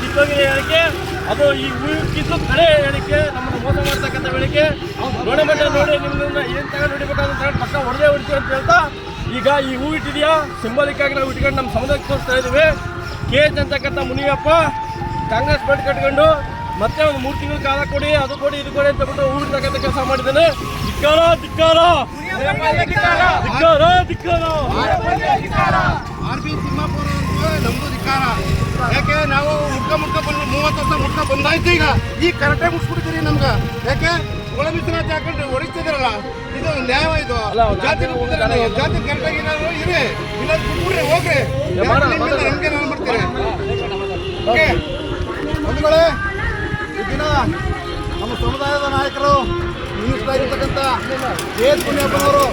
ಕಿತ್ತೋಗಿದೆ ಹೇಳಿಕೆ, ಅದು ಈ ಕಿತ್ತು ಕಡೆ ಹೇಳಿಕೆ, ನಮ್ಮನ್ನು ಮೋಸ ಮಾಡ್ತಕ್ಕಂಥ ಹೇಳಿಕೆ ನೋಡಿ ಮಟ್ಟ ನೋಡಿ, ನಿಮ್ಮನ್ನ ಏನ್ ತಗೊಂಡು ಹೊಡಿಬೇಕಾದ್ರೆ ತಗೊಂಡು ಪಕ್ಕ ಹೊಡೆದೇ ಹೊಡಿತೀವಿ ಅಂತ ಹೇಳ್ತಾ, ಈಗ ಈ ಹೂ ಇಟ್ಟಿದೆಯಾ? ಸಿಂಬಲಿಕ್ ಆಗಿ ನಾವು ಇಟ್ಕೊಂಡು ನಮ್ಮ ಸಮುದಾಯಕ್ಕೆ ತೋರಿಸ್ತಾ ಇದೀವಿ ಕೆ ಎಚ್ ಅಂತಕ್ಕಂಥ ಮುನಿಯಪ್ಪ, ಕಾಂಗ್ರೆಸ್ ಬೆಟ್ ಕಟ್ಕೊಂಡು ಮತ್ತೆ ಒಂದು ಮೂರು ತಿಂಗಳ ಕಾಲ ಕೊಡಿ, ಅದು ಕೊಡಿ, ಇದು ಕೊಡಿ ಅಂತ ಬಿಟ್ಟು ಹೂ ಇಡ್ತಕ್ಕಂಥ ಕೆಲಸ ಮಾಡಿದ್ದಾನೆ. ಧಿಕ್ಕಾರ ಧಿಕ್ಕಾರ. ಧಿಕ್ಕಾರ ಧಿಕ್ಕಾರ. ಆರ್ ಬಿ ತಿಮ್ಮಾಪುರ ನಮ್ದು ಧಿಕ್ಕಾರ ಯಾಕೆ ನಾವು ಮುಟ್ಕ ಮುಟ್ಕ ಬಂದು ಮೂವತ್ತು ವರ್ಷ ಮುಟ್ಕ ಬಂದಾಯ್ತು ಈಗ. ಈಗ ಕರೆಕ್ಟಾಗಿ ಮುಗಿಸ್ಬಿಡ್ತೀರಿ ನಮ್ಗೆ. ಯಾಕೆ? ಒಳ ಮೀಸಲಾತಿ ಹಾಕೊಂಡು ಇದು ನ್ಯಾಯ ಇದು. ಜಾತಿ ಜಾತಿ ಕರೆಕ್ಟಾಗಿ ಏನಾದ್ರು ಇರಿ. ಇಲ್ಲ ಬಿಟ್ಬಿಡ್ರಿ ಹೋಗ್ರಿ. ನಮ್ಗೆ ನಾನು ಮಾಡ್ತೀರಿ? ಓಕೆ. ಬಂಧುಗಳೇ ಈ ದಿನ ನಮ್ಮ ಸಮುದಾಯದ ನಾಯಕರು ಆಗಿರ್ತಕ್ಕಂಥ ಕೆ ಎಸ್ ಪುಣ್ಯಪ್ಪನವರು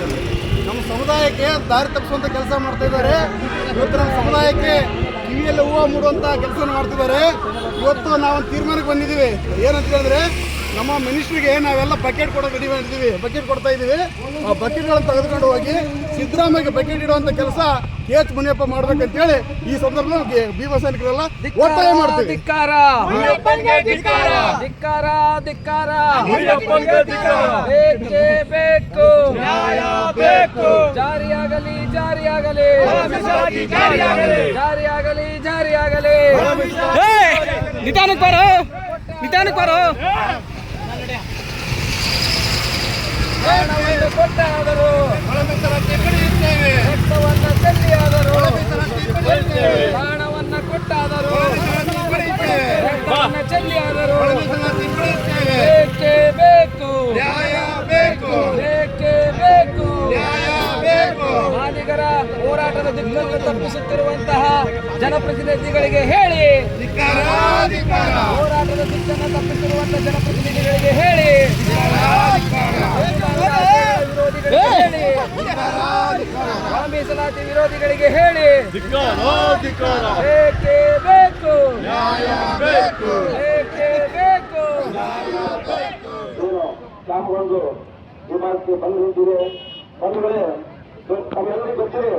ನಮ್ಮ ಸಮುದಾಯಕ್ಕೆ ದಾರಿ ತಪ್ಪಿಸುವಂತ ಕೆಲಸ ಮಾಡ್ತಾ ಇದ್ದಾರೆ. ಇವತ್ತು ನಮ್ಮ ಸಮುದಾಯಕ್ಕೆ ಕಿವಿಯಲ್ಲಿ ಹೂವು ಮೂಡುವಂಥ ಕೆಲಸ ಮಾಡ್ತಿದ್ದಾರೆ. ಇವತ್ತು ನಾವು ಒಂದು ತೀರ್ಮಾನಕ್ಕೆ ಬಂದಿದ್ದೀವಿ. ಏನಂತ ಹೇಳಿದ್ರೆ ನಮ್ಮ ಮಿನಿಸ್ಟ್ರಿಗೆ ನಾವೆಲ್ಲ ಬಕೆಟ್ ಕೊಡೋ ರೆಡಿ ಮಾಡಿದ್ದೀವಿ. ಬಕೆಟ್ ಕೊಡ್ತಾ ಇದ್ದೀವಿ. ಆ ಬಕೆಟ್ಗಳನ್ನು ತೆಗೆದುಕೊಂಡು ಹೋಗಿ ಸಿದ್ದರಾಮಯ್ಯಗೆ ಬಕೆಟ್ ಇಡುವಂತ ಕೆಲಸ ಕೆ ಎಚ್ ಮುನಿಯಪ್ಪ ಮಾಡ್ಬೇಕಂತೇಳಿ ಈ ಸಂದರ್ಭದಲ್ಲಿ ಭೀಮ ಸೈನಿಕರೆಲ್ಲ ಒತ್ತಾಯ ಮಾಡ್ತೀವಿ. ಧಿಕ್ಕಾರ. ಬೇಕೇ ಬೇಕು. ನ್ಯಾಯ ಬೇಕು. ಜಾರಿಯಾಗಲಿ. ಜಾರಿಯಾಗಲಿ. ಜಾರಿಯಾಗಲಿ. ಜಾರಿಯಾಗಲಿ ನಿಧಾನಕ್ಕೆ ಬರೋ. ನಿಧಾನಕ್ಕೆ ಬರೋ. ಪ್ರಾಣವನ್ನು ಕೊಟ್ಟಾದರೂ ರಕ್ತವನ್ನ ಚೆಲ್ಲಿಯಾದರೂ ಮಾದಿಗರ ಹೋರಾಟದ ದಿಕ್ಕನ್ನು ತಪ್ಪಿಸುತ್ತಿರುವಂತಹ ಜನಪ್ರತಿನಿಧಿಗಳಿಗೆ ಹೇಳಿ. ಹೋರಾಟದ ದಿಕ್ಕನ್ನು ತಪ್ಪಿಸಿರುವಂತಹ ಜನಪ್ರತಿನಿಧಿಗಳಿಗೆ ಹೇಳಿ. ಮೀಸಲಾತಿ ವಿರೋಧಿಗಳಿಗೆ ಹೇಳಿ. ಧಿಕ್ಕಾರ ಬೇಕೇ? ಬೇಕು? ನ್ಯಾಯ ಬೇಕು ಶಾಮಗೊಂಡು ವಿಮಾನಕ್ಕೆ ತಮ್ಮೆಲ್ಲರಿಗೂ ಗೊತ್ತಿದೆ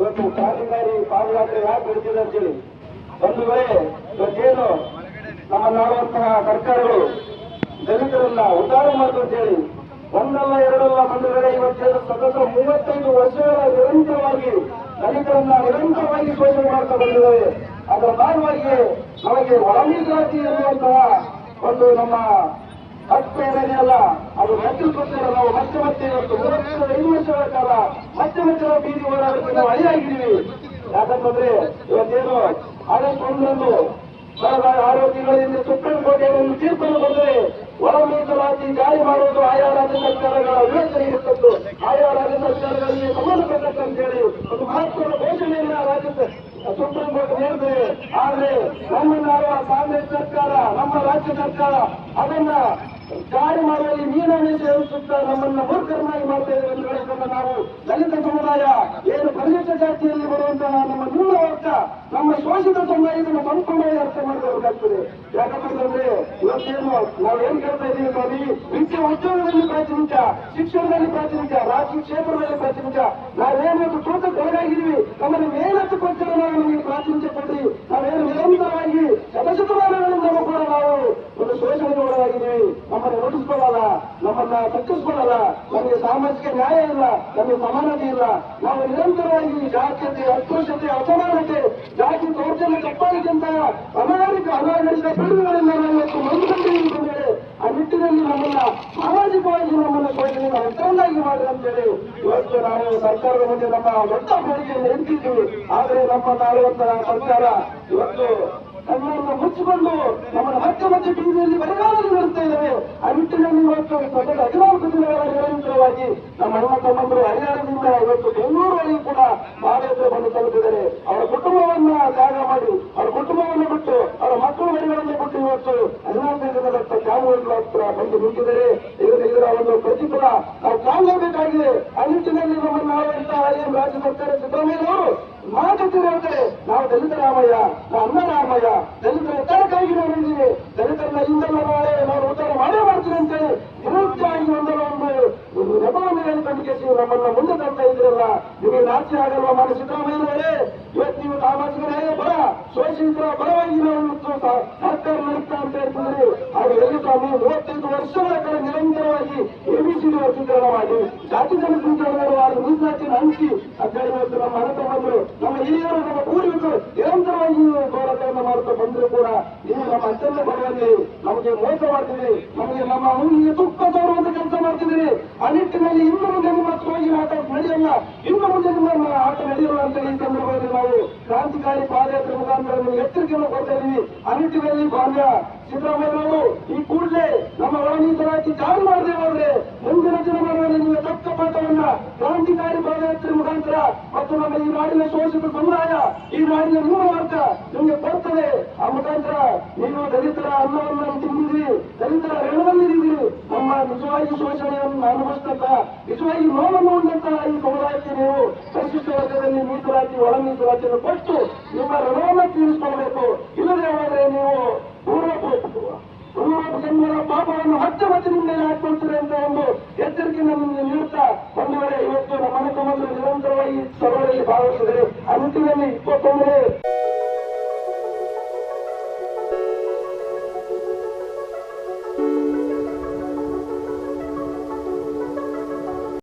ಇವತ್ತು ಕ್ರಾಂತಿಕಾರಿ ಪಾದಯಾತ್ರೆ ಯಾಕೆ ನಡೀತಿದೆ ಅಂತೇಳಿ. ಬಂಧುಗಳೇ, ಇವತ್ತೇನು ನಮ್ಮ ನಾಡುವಂತಹ ಸರ್ಕಾರಗಳು ದಲಿತರನ್ನ ಉದ್ಧಾರ ಮಾಡ್ತು ಅಂತೇಳಿ. ಒಂದಲ್ಲ ಎರಡಲ್ಲ ಬಂಧುಗಳೇ, ಇವತ್ತೇನು ಸತತ ಮೂವತ್ತೈದು ವರ್ಷಗಳ ನಿರಂತರವಾಗಿ ದಲಿತರನ್ನ ನಿರಂತರವಾಗಿ ಶೋಷಣೆ ಮಾಡ್ತಾ ಬಂದಿದ್ದಾರೆ. ಅದರ ಭಾಗವಾಗಿ ನಮಗೆ ಒಳ ಮೀಸಲಾತಿ ಎನ್ನುವಂತಹ ಒಂದು ನಮ್ಮ ಹತ್ತು ಅಲ್ಲ ಅದು ನೇತೃತ್ವದಿಂದ ನಾವು ಮತ್ತೆ ಮತ್ತೆ ಇವತ್ತು ಮೂವತ್ತು ಐದು ವರ್ಷಗಳ ಕಾಲ ಮತ್ತೆ ಮತ್ತೆ ನಾವು ಬೀದಿ ಹೋರಾಡಕ್ಕೆ ನಾವು ಅಳಿಯಾಗಿದ್ದೀವಿ ಯಾಕಂತಂದ್ರೆ ಇವತ್ತೇನು ಆಗಸ್ಟ್ ಒಂದರಂದು ಕಳೆದ ಆರು ತಿಂಗಳಿಂದ ಸುಪ್ರೀಂ ಕೋರ್ಟ್ ಏನೊಂದು ತೀರ್ಪನ್ನು ಬಂದರೆ ಒಳ ಮೀಸಲಾತಿ ಜಾರಿ ಮಾಡುವುದು ಆಯಾ ರಾಜ್ಯ ಸರ್ಕಾರಗಳ ವಿವೇಚನೆ ಇರುತ್ತದ್ದು ಆಯಾ ರಾಜ್ಯ ಸರ್ಕಾರಗಳಿಗೆ ಸಂಬಂಧಪಟ್ಟಂತೇಳಿ ಒಂದು ಮಹತ್ವದ ಘೋಷಣೆಯನ್ನ ರಾಜ್ಯ ಸುಪ್ರೀಂ ಕೋರ್ಟ್ ನೀಡಿದೆ ಆದ್ರೆ ನಮ್ಮನ್ನಾಳುವ ಕಾಂಗ್ರೆಸ್ ಸರ್ಕಾರ ನಮ್ಮ ರಾಜ್ಯ ಸರ್ಕಾರ ಅದನ್ನ ಜಾರಿ ಮಾಡುವಲ್ಲಿ ಮೀನನ್ನು ಸೇರಿಸುತ್ತಾ ನಮ್ಮನ್ನ ಮೂರ್ಖರನ್ನಾಗಿ ಮಾಡ್ತಾ ಇದ್ದೇವೆ ಎಂದು ಹೇಳಿಕೊಂಡು ನಾವು ದಲಿತ ಸಮುದಾಯ ಏನು ಪರಿಶಿಷ್ಟ ಜಾತಿಯಲ್ಲಿ ಬರುವಂತಹ ನಮ್ಮ ನಿನ್ನ ವರ್ಗ ನಮ್ಮ ಶೋಷಿತ ಸಮುದಾಯವನ್ನು ಸಂಪೂರ್ಣವಾಗಿ ಅರ್ಥ ಮಾಡಬೇಕಾಗ್ತದೆ ಯಾಕಂತಂದ್ರೆ ಇವತ್ತೇನು ನಾವು ಏನ್ ಕೇಳ್ತಾ ಇದ್ದೀವಿ ನೋಡಿ ವಿದ್ಯೆ ಉದ್ಯೋಗದಲ್ಲಿ ಪ್ರಾತಿನಿಧ್ಯ ಶಿಕ್ಷಣದಲ್ಲಿ ಪ್ರಾತಿನಿಧ್ಯ ರಾಜಕೀಯ ಕ್ಷೇತ್ರದಲ್ಲಿ ಪ್ರಾತಿನಿಧ್ಯ ನಾವೇನು ತೂಕಕ್ಕೆ ಒಳಗಾಗಿದ್ದೀವಿ ನಮ್ಮನ್ನು ಮೇಲತ್ತು ಕೊಡ್ತಾರೆ ನಾವು ನಮಗೆ ಪ್ರಾತಿನಿಧ್ಯ ಕೊಡ್ರಿ ನಾವೇನು ನಿರಂತರವಾಗಿ ಶತಶತಮಾನಗಳಿಂದ ಕೂಡ ನಾವು ಒಂದು ಶೋಷಣೆಗೆ ಒಳಗಾಗಿದ್ದೀವಿ ನಮ್ಮನ್ನು ನೋಟಿಸ್ಕೊಳ್ಳಲ್ಲ ನಮ್ಮನ್ನ ತಕ್ಕಿಸ್ಕೊಳ್ಳಲ್ಲ ನಮಗೆ ಸಾಮಾಜಿಕ ನ್ಯಾಯ ಇಲ್ಲ, ನಮಗೆ ಸಮಾನತೆ ಇಲ್ಲ. ನಾವು ನಿರಂತರವಾಗಿ ಜಾತ್ಯತೆ, ಅಸ್ಪೃಶ್ಯತೆ, ಅಸಮಾನತೆ, ಜಾತಿ ದೌರ್ಜನ್ಯ ಕಪ್ಪಾಳಿಕೆಂತ ಅನಾಗರಿಕ ಅನಾಗರಿಕ ಪಿಡುಗುಗಳಿಂದ ನಾವು ಇವತ್ತು ಮಂದುಕೊಂಡಿದ್ದೇವೆ ಆ ನಿಟ್ಟಿನಲ್ಲಿ ನಮ್ಮನ್ನ ಸಾಮಾಜಿಕವಾಗಿ ನಮ್ಮನ್ನ ಶೋಷಣೆ ಹೆಚ್ಚನ್ನಾಗಿ ಮಾಡಿ ಅಂತೇಳಿ ಇವತ್ತು ನಾವು ಸರ್ಕಾರದ ಮುಂದೆ ನಮ್ಮ ದೊಡ್ಡ ಬೇಡಿಕೆಯನ್ನು ಎಂತಿದ್ದೀವಿ ಆದರೆ ನಮ್ಮ ನಾಡುವಂತಹ ಸರ್ಕಾರ ಇವತ್ತು ನಮ್ಮನ್ನು ಮುಚ್ಚಿಕೊಂಡು ನಮ್ಮ ಮತ್ತೆ ಮತ್ತೆ ಬೀದಿಯಲ್ಲಿ ಬರಗಾಲದಲ್ಲಿ ಬರುತ್ತಾ ಇದ್ದೇವೆ ಆ ನಿಟ್ಟಿನಲ್ಲಿ ಇವತ್ತು ಸತತ ಹದಿನಾಲ್ಕು ದಿನಗಳ ನಿರಂತರವಾಗಿ ನಮ್ಮ ಅಣ್ಣ ತಮ್ಮಂದರು ಹರಿಯಾಣದಿಂದ ಇವತ್ತು ಬೆಂಗಳೂರಲ್ಲಿ ಕೂಡ ಪಾದಯಾತ್ರೆ ಬಂದು ತಲುಪಿದ್ದಾರೆ. ಅವರ ಕುಟುಂಬವನ್ನ ತ್ಯಾಗ ಮಾಡಿ, ಅವರ ಕುಟುಂಬವನ್ನು ಬಿಟ್ಟು ಅವರ ಮಕ್ಕಳು ಮನೆಗಳನ್ನು ಬಿಟ್ಟು ಇವತ್ತು ಹದಿನಾಲ್ಕು ದಿನದತ್ತ ತ್ಯಾಗಗಳ ಹತ್ರ ಬಂದು ನಿಂತಿದ್ದಾರೆ. ಇದರ ಇದರ ಒಂದು ಪ್ರತಿಫಲ ನಾವು ಕಾಣಲೇಬೇಕಾಗಿದೆ. ಆ ನಿಟ್ಟಿನಲ್ಲಿ ನಮ್ಮನ್ನು ಆಳುವಂತಹ ರಾಜ್ಯ ಸರ್ಕಾರ ಸಿದ್ದರಾಮಯ್ಯನವರು ಮಾತುಕತೆ ಹೇಳ್ತಾರೆ ನಾವು ದಲಿತ ರಾಮಯ್ಯ, ನಾವು ಅನ್ನ ರಾಮಯ್ಯ, ದಲಿತರ ತರ ಕೈಗೆ ನೋಡಿದ್ದೀವಿ ದಲಿತರನ್ನ ಇಂದಲ್ಲ ನಾಳೆ ನಾವು ಉತ್ತರ ಮಾಡೇ ಮಾಡ್ತೀವಿ ಅಂತೇಳಿ ವಿರುದ್ಧವಾಗಿ ಒಂದಲ್ಲ ಒಂದು ನೆಪವನ್ನು ಕೇಸಿ ನಮ್ಮನ್ನ ಮುಂದೆ ತಂತ ಇದ್ರಲ್ಲ ನಿಮಗೆ ನಾಚಿ ಆಗಲ್ವಾ ಮಾಡಿ ಸಿದ್ದರಾಮಯ್ಯವರೇ ಇವತ್ತು ನೀವು ಸಾಮಾಜಿಕ ನ್ಯಾಯ ಬರ ಶೋಷಿತರ ಪರವಾಗಿ ನಾವು ಸರ್ಕಾರ ನಡೆಸ್ತಾ ಅಂತ ಹೇಳ್ತಿದ್ರಿ ಆಗ ಸ್ವಾಮಿ ಮೂವತ್ತೈದು ವರ್ಷಗಳ ಕಡೆ ನಿರಂತರವಾಗಿ ವರ್ಗೀಕರಣ ಮಾಡಿ ಜಾತಿ ಜನ ಮಾಡಿ ಮೀಸಲಾತಿ ಹಂಚಿ ಅಂತೇಳಿ ಇವತ್ತು ನಮ್ಮ ಅಣ್ಣ ತಮ್ಮಂದ್ರು ನಮ್ಮ ಹಿರಿಯರು, ನಮ್ಮ ಪೂರ್ವಿಕರು ನಿರಂತರವಾಗಿ ಹೋರಾಟವನ್ನು ಮಾಡ್ತಾ ಬಂದರೂ ಕೂಡ ನೀವು ನಮ್ಮ ಅಂಚನ್ನ ಬರುವಲ್ಲಿ ನಮಗೆ ಮೋಸ ಮಾಡ್ತಿದ್ರಿ ನಮಗೆ ನಮ್ಮ ಅವನಿಗೆ ತುಪ್ಪ ತೋರುವಂತ ಕೆಲಸ ಮಾಡ್ತಿದ್ದೀರಿ. ಆ ನಿಟ್ಟಿನಲ್ಲಿ ಇನ್ನು ಮುಂದೆ ನಿಮ್ಮ ಸ್ವಾಗಿ ಆಟ ನಡೆಯಲ್ಲ. ಇನ್ನು ಮುಂದೆ ನಿಮ್ಮ ಆಟ ನಡೆಯಲ್ಲ ಅಂತ ಈ ಸಂದರ್ಭದಲ್ಲಿ ನಾವು ಕ್ರಾಂತಿಕಾರಿ ಪಾದಯಾತ್ರೆ ಮುಖಾಂತರ ನಿಮಗೆ ಎಚ್ಚರಿಕೆಯನ್ನು ಕೊಡ್ತಾ ಇದ್ದೀವಿ. ಆ ನಿಟ್ಟಿನಲ್ಲಿ ಬಾಲ್ಯ ಸಿದ್ದರಾಮಯ್ಯನವರು ಈ ಕೂಡಲೇ ನಮ್ಮ ಒಳ ಮೀಸಲಾತಿ ಜಾರಿ ಮಾಡದೆ ಕ್ರಾಂತಿಕಾರಿ ಪಾದಯಾತ್ರೆ ಮುಖಾಂತರ ಮತ್ತು ನಮ್ಮ ಈ ನಾಡಿನ ಶೋಷಿತ ಸಮುದಾಯ, ಈ ನಾಡಿನ ಮೂಲ ವರ್ಗ ನಿಮಗೆ ಬರ್ತದೆ. ಆ ಮುಖಾಂತರ ನೀವು ದಲಿತರ ಅನ್ನವನ್ನು ತಿಂದಿದ್ರಿ ದಲಿತರ ಋಣದಲ್ಲಿದ್ದೀರಿ. ನಮ್ಮ ನಿಜವಾಗಿ ಶೋಷಣೆಯನ್ನು ಅನುಭವಿಸ್ತಂತ ನಿಜವಾಗಿ ನೋವನ್ನು ಉಂಟಂತಹ ಈ ಸಮುದಾಯಕ್ಕೆ ನೀವು ಪರಿಶಿಷ್ಟ ವರ್ಗದಲ್ಲಿ ಮೀಸಲಾತಿ ಒಳ ಮೀಸಲಾತಿಯನ್ನು ಕೊಟ್ಟು ನಿಮ್ಮ ಋಣವನ್ನು ತೀರಿಸಿಕೊಳ್ಬೇಕು ಇಲ್ಲದೆ ಹೋದರೆ ನೀವು ಪೂರ್ವ ಪೂರ್ವ ಜನ್ಮದ ಪಾಪವನ್ನು ಮತ್ತೆ ಮತ್ತೆ ನಿಮ್ಮ ಮೇಲೆ ಹಾಕೊಳ್ತೀರಿ ಅಂತ ಒಂದು ಎಚ್ಚರಿಕೆಯನ್ನು ನಿಮಗೆ ನೀಡುತ್ತಾ ಒಂದು ವೇಳೆ ಇವತ್ತು ನಮ್ಮ ಮನೆ ನಿರಂತರವಾಗಿ ಸಭೆಯಲ್ಲಿ ಭಾಗವಹಿಸಿದರೆ ಆ ನಿಟ್ಟಿನಲ್ಲಿ ಇಪ್ಪತ್ತೊಂದನೇ